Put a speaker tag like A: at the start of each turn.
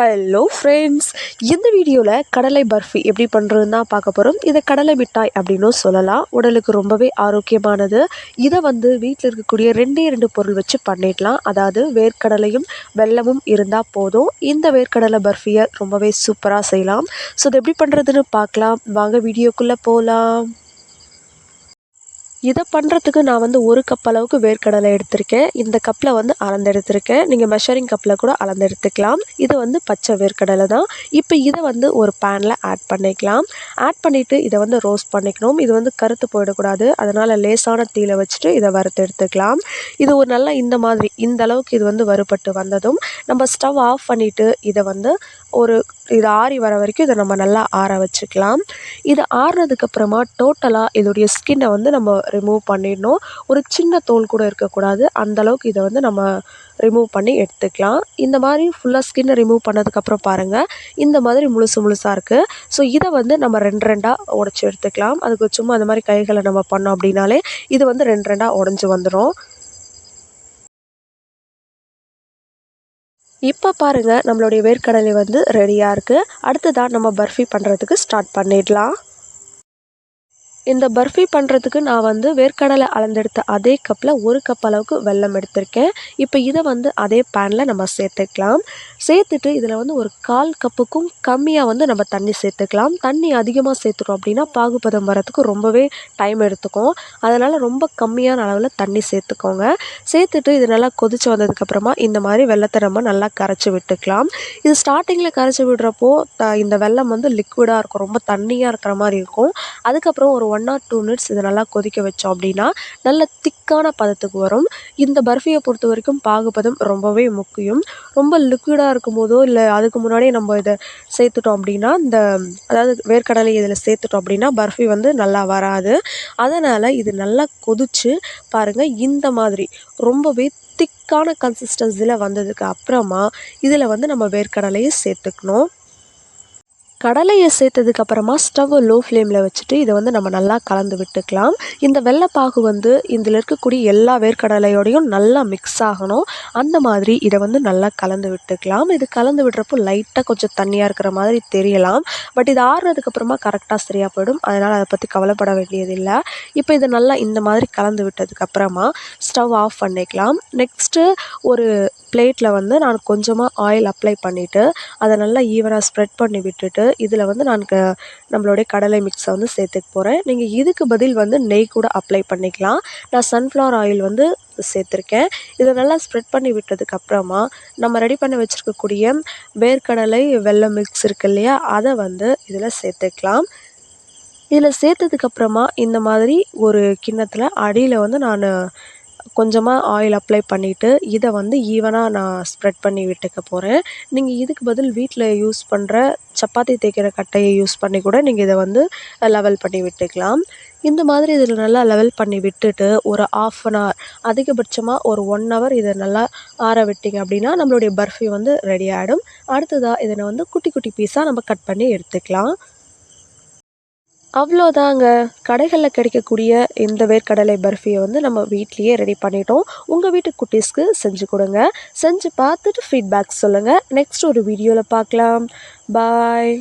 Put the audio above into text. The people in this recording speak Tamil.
A: ஹலோ ஃப்ரெண்ட்ஸ் இந்த வீடியோவில் கடலை பர்ஃபி எப்படி பண்ணுறதுன்னு தான் பார்க்க போகிறோம் இதை கடலை மிட்டாய் அப்படின்னும் சொல்லலாம். உடலுக்கு ரொம்பவே ஆரோக்கியமானது. இதை வந்து வீட்டில் இருக்கக்கூடிய ரெண்டே ரெண்டு பொருள் வச்சு பண்ணிடலாம். அதாவது வேர்க்கடலையும் வெல்லமும் இருந்தால் போதும். இந்த வேர்க்கடலை பர்ஃபியை ரொம்பவே சூப்பராக செய்யலாம். ஸோ இதை எப்படி பண்ணுறதுன்னு பார்க்கலாம். வாங்க வீடியோக்குள்ளே போகலாம் இதை பண்ணுறதுக்கு நான் வந்து ஒரு கப் அளவுக்கு வேர்க்கடலை எடுத்திருக்கேன். இந்த கப்பில் வந்து அளந்தெடுத்திருக்கேன் நீங்கள் மெஷரிங் கப்பில் கூட அளந்தெடுத்துக்கலாம் இது வந்து பச்சை வேர்க்கடலை தான். இப்போ இதை வந்து ஒரு பேனில் ஆட் பண்ணிக்கலாம். ஆட் பண்ணிவிட்டு இதை வந்து ரோஸ்ட் பண்ணிக்கணும். இது வந்து கருத்து போயிடக்கூடாது. அதனால் லேசான தீயில வச்சுட்டு இதை வறுத்து எடுத்துக்கலாம். இது ஒரு நல்லா இந்த மாதிரி இந்த அளவுக்கு இது வந்து வறுபட்டு வந்ததும் நம்ம ஸ்டவ் ஆஃப் பண்ணிவிட்டு இதை வந்து ஒரு இது ஆறி வர வரைக்கும் இதை நம்ம நல்லா ஆற வச்சுக்கலாம். இது ஆறுனதுக்கப்புறமா டோட்டலாக இதோடைய ஸ்கின்னை வந்து நம்ம ரிமூவ் பண்ணிடணும். ஒரு சின்ன தோல் கூட இருக்கக்கூடாது. அந்தளவுக்கு இதை வந்து நம்ம ரிமூவ் பண்ணி எடுத்துக்கலாம். இந்த மாதிரி ஃபுல்லாக ஸ்கின்னை ரிமூவ் பண்ணதுக்கப்புறம் பாருங்கள் இந்த மாதிரி முழுசு முழுசாக இருக்குது ஸோ இதை வந்து நம்ம ரெண்டு ரெண்டாக உடச்சி எடுத்துக்கலாம். அதுக்கு சும்மா அந்த மாதிரி கைகளை நம்ம பண்ணோம் அப்படின்னாலே இது வந்து ரெண்டு ரெண்டாக உடஞ்சி வந்துடும் இப்போ பாருங்கள் நம்மளுடைய வேர்க்கடலை வந்து ரெடியாக இருக்குது அடுத்ததாக நம்ம பர்ஃபி பண்ணுறதுக்கு ஸ்டார்ட் பண்ணிடலாம். இந்த பர்ஃபி பண்ணுறதுக்கு நான் வந்து வேர்க்கடலை அளந்தெடுத்த அதே கப்பில் ஒரு கப் அளவுக்கு வெல்லம் எடுத்திருக்கேன். இப்போ இதை வந்து அதே பேனில் நம்ம சேர்த்துக்கலாம். சேர்த்துட்டு இதில் வந்து ஒரு கால் கப்புக்கும் கம்மியாக வந்து நம்ம தண்ணி சேர்த்துக்கலாம். தண்ணி அதிகமாக சேர்த்துட்டோம் அப்படின்னா பாகுபதம் வரத்துக்கு ரொம்பவே டைம் எடுத்துக்கும். அதனால் ரொம்ப கம்மியான அளவில் தண்ணி சேர்த்துக்கோங்க. சேர்த்துட்டு இது நல்லா கொதித்து வந்ததுக்கப்புறமா இந்த மாதிரி வெள்ளத்தை நம்ம நல்லா கரைச்சி விட்டுக்கலாம். இது ஸ்டார்டிங்கில் கரைச்சி விடுறப்போ த இந்த வெள்ளம் வந்து லிக்விடாக இருக்கும். ரொம்ப தண்ணியாக இருக்கிற மாதிரி இருக்கும். அதுக்கப்புறம் ஒரு ஒன் ஆர் டூ மினிட்ஸ் இதை நல்லா கொதிக்க வச்சோம் அப்படின்னா நல்ல திக்கான பதத்துக்கு வரும். இந்த பர்ஃபியை பொறுத்த வரைக்கும் பாகுபதம் ரொம்பவே முக்கியம். ரொம்ப லிக்விடாக இருக்கும் போதோ இல்லை அதுக்கு முன்னாடியே நம்ம இதை சேர்த்துட்டோம் அப்படின்னா இந்த அதாவது வேர்க்கடலை இதில் சேர்த்துட்டோம் அப்படின்னா பர்ஃபி வந்து நல்லா வராது. அதனால் இது நல்லா கொதித்து பாருங்கள் இந்த மாதிரி ரொம்பவே திக்கான கன்சிஸ்டன்சியில் வந்ததுக்கு அப்புறமா இதில் வந்து நம்ம வேர்க்கடலையை சேர்த்துக்கணும். கடலையை சேர்த்ததுக்கு அப்புறமா ஸ்டவ்வை லோ ஃப்ளேமில் வச்சுட்டு இதை வந்து நம்ம நல்லா கலந்து விட்டுக்கலாம். இந்த வெள்ளைப்பாகு வந்து இதில் இருக்கக்கூடிய எல்லா வேர்க்கடலையோடையும் நல்லா மிக்ஸ் ஆகணும். அந்த மாதிரி இதை வந்து நல்லா கலந்து விட்டுக்கலாம். இது கலந்து விடுறப்போ லைட்டாக கொஞ்சம் தண்ணியாக இருக்கிற மாதிரி தெரியலாம். பட் இது ஆறுனதுக்கப்புறமா கரெக்டாக சரியாக போயிடும். அதனால் அதை பற்றி கவலைப்பட வேண்டியதில்லை. இப்போ இதை நல்லா இந்த மாதிரி கலந்து விட்டதுக்கப்புறமா ஸ்டவ் ஆஃப் பண்ணிக்கலாம். நெக்ஸ்ட்டு ஒரு பிளேட்டில் வந்து நான் கொஞ்சமாக ஆயில் அப்ளை பண்ணிவிட்டு அதை நல்லா ஈவனாக ஸ்ப்ரெட் பண்ணி விட்டுட்டு இதில் வந்து நான் க நம்மளுடைய கடலை மிக்ஸை வந்து சேர்த்துக்க போகிறேன் நீங்கள் இதுக்கு பதில் வந்து நெய் கூட அப்ளை பண்ணிக்கலாம். நான் சன்ஃப்ளவர் ஆயில் வந்து சேர்த்துருக்கேன். இதை நல்லா ஸ்ப்ரெட் பண்ணி விட்டதுக்கப்புறமா நம்ம ரெடி பண்ணி வச்சுருக்கக்கூடிய வேர்க்கடலை வெள்ளம் மிக்ஸ் இருக்கு இல்லையா அதை வந்து இதில் சேர்த்துக்கலாம். இதில் சேர்த்ததுக்கப்புறமா இந்த மாதிரி ஒரு கிண்ணத்தில் அடியில் வந்து நான் கொஞ்சமாக ஆயில் அப்ளை பண்ணிவிட்டு இதை வந்து ஈவனாக நான் ஸ்ப்ரெட் பண்ணி விட்டுக்க போகிறேன் நீங்கள் இதுக்கு பதில் வீட்டில் யூஸ் பண்ணுற சப்பாத்தி தேய்க்கிற கட்டையை யூஸ் பண்ணி கூட நீங்கள் இதை வந்து லெவல் பண்ணி விட்டுக்கலாம். இந்த மாதிரி இதில் நல்லா லெவல் பண்ணி விட்டுட்டு ஒரு ஆஃப் அன் ஹவர் அதிகபட்சமாக ஒரு ஒன் ஹவர் இதை நல்லா ஆற விட்டிங்க அப்படின்னா நம்மளுடைய பர்ஃபி வந்து ரெடி ஆகிடும் அடுத்ததாக இதனை வந்து குட்டி குட்டி பீஸாக நம்ம கட் பண்ணி எடுத்துக்கலாம். அவ்வளோதாங்க. கடைகளில் கிடைக்கக்கூடிய இந்த வேர்க்கடலை பர்ஃபியை வந்து நம்ம வீட்லேயே ரெடி பண்ணிட்டோம். உங்கள் வீட்டு குட்டீஸ்க்கு செஞ்சு கொடுங்க. செஞ்சு பார்த்துட்டு ஃபீட்பேக் சொல்லுங்கள் நெக்ஸ்ட் ஒரு வீடியோவில் பார்க்கலாம். பாய்